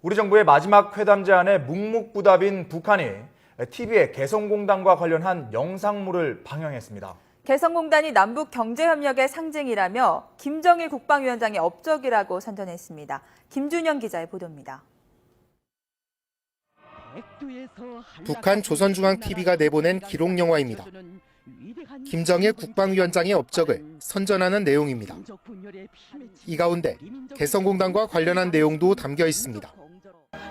우리 정부의 마지막 회담 제안에 묵묵부답인 북한이 TV에 개성공단과 관련한 영상물을 방영했습니다. 개성공단이 남북 경제협력의 상징이라며 김정일 국방위원장의 업적이라고 선전했습니다. 김준영 기자의 보도입니다. 북한 조선중앙TV가 내보낸 기록 영화입니다. 김정일 국방위원장의 업적을 선전하는 내용입니다. 이 가운데 개성공단과 관련한 내용도 담겨 있습니다.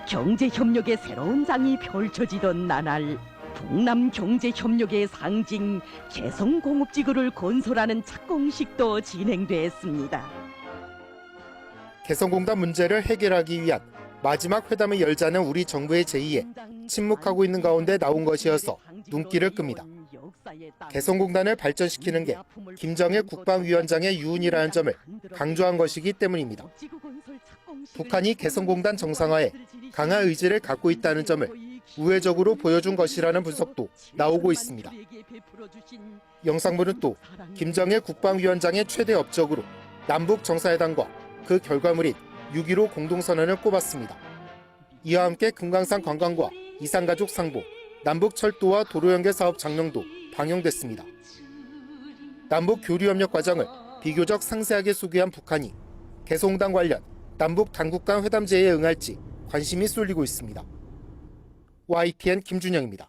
경제 협력의 새로운 장이 펼쳐지던 나날 북남 경제 협력의 상징 개성공업지구를 건설하는 착공식도 진행됐습니다. 개성공단 문제를 해결하기 위한 마지막 회담을 열자는 우리 정부의 제의에 침묵하고 있는 가운데 나온 것이어서 눈길을 끕니다. 개성공단을 발전시키는 게 김정일 국방위원장의 유운이라는 점을 강조한 것이기 때문입니다. 북한이 개성공단 정상화에 강한 의지를 갖고 있다는 점을 우회적으로 보여준 것이라는 분석도 나오고 있습니다. 영상물은 또 김정일 국방위원장의 최대 업적으로 남북 정상회담과 그 결과물인 6.15 공동선언을 꼽았습니다. 이와 함께 금강산 관광과 이산가족 상봉, 남북 철도와 도로 연계 사업 장려도 방영됐습니다. 남북 교류 협력 과정을 비교적 상세하게 소개한 북한이 개성공단 관련 남북 당국 간 회담 제의에 응할지 관심이 쏠리고 있습니다. YTN 김준영입니다.